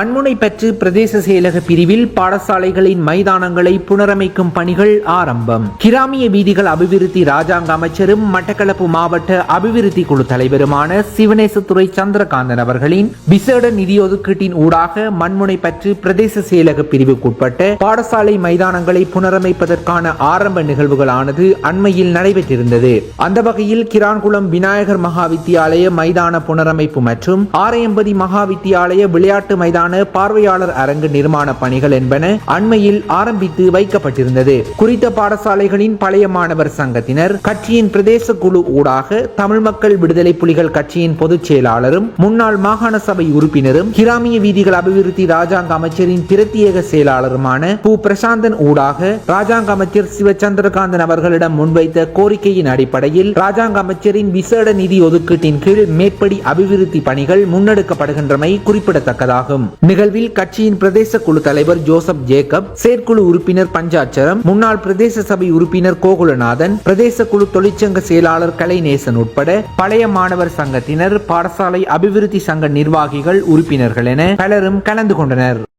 மண்முனை பற்று பிரதேச செயலக பிரிவில் பாடசாலைகளின் மைதானங்களை புனரமைக்கும் பணிகள் ஆரம்பம். கிராமிய வீதிகள் அபிவிருத்தி ராஜாங்க அமைச்சரும் மட்டக்களப்பு மாவட்ட அபிவிருத்தி குழு தலைவருமான சிவனேசத்துறை சந்திரகாந்தன் அவர்களின் விசேட நிதி ஒதுக்கீட்டின் ஊடாக மண்முனை பற்று பிரதேச செயலக பிரிவுக்குட்பட்ட பாடசாலை மைதானங்களை புனரமைப்பதற்கான ஆரம்ப நிகழ்வுகளானது அண்மையில் நடைபெற்றிருந்தது. அந்த வகையில் கிரான்குளம் விநாயகர் மகா வித்தியாலய மைதான புனரமைப்பு மற்றும் ஆரையம்பதி மகா வித்தியாலய விளையாட்டு மைதான பார்வையாளர் அரங்கு நிர்மாண பணிகள் என்பன அண்மையில் ஆரம்பித்து வைக்கப்பட்டிருந்தது. குறித்த பாடசாலைகளின் பழைய மாணவர் சங்கத்தினர் கட்சியின் பிரதேச குழு ஊடாக தமிழ் மக்கள் விடுதலை புலிகள் கட்சியின் பொதுச் செயலாளரும் முன்னாள் மாகாண சபை உறுப்பினரும் கிராமிய வீதிகள் அபிவிருத்தி ராஜாங்க அமைச்சரின் பிரத்யேக செயலாளருமான பு. பிரசாந்தன் ஊடாக ராஜாங்க அமைச்சர் சிவச்சந்திரகாந்தன் அவர்களிடம் முன்வைத்த கோரிக்கையின் அடிப்படையில் ராஜாங்க அமைச்சரின் விசேட நிதி ஒதுக்கீட்டின் கீழ் மேற்படி அபிவிருத்தி பணிகள் முன்னெடுக்கப்படுகின்றமை குறிப்பிடத்தக்கதாகும். நிகழ்வில் கட்சியின் பிரதேச குழு தலைவர் ஜோசப் ஜேக்கப் செயற்குழு உறுப்பினர் பஞ்சாட்சரம் முன்னாள் பிரதேச சபை உறுப்பினர் கோகுலநாதன் பிரதேச குழு தொழிற்சங்க செயலாளர் கலைநேசன் உட்பட பழைய மாணவர் சங்கத்தினர் பாடசாலை அபிவிருத்தி சங்க நிர்வாகிகள் உறுப்பினர்கள் என பலரும் கலந்து கொண்டனர்.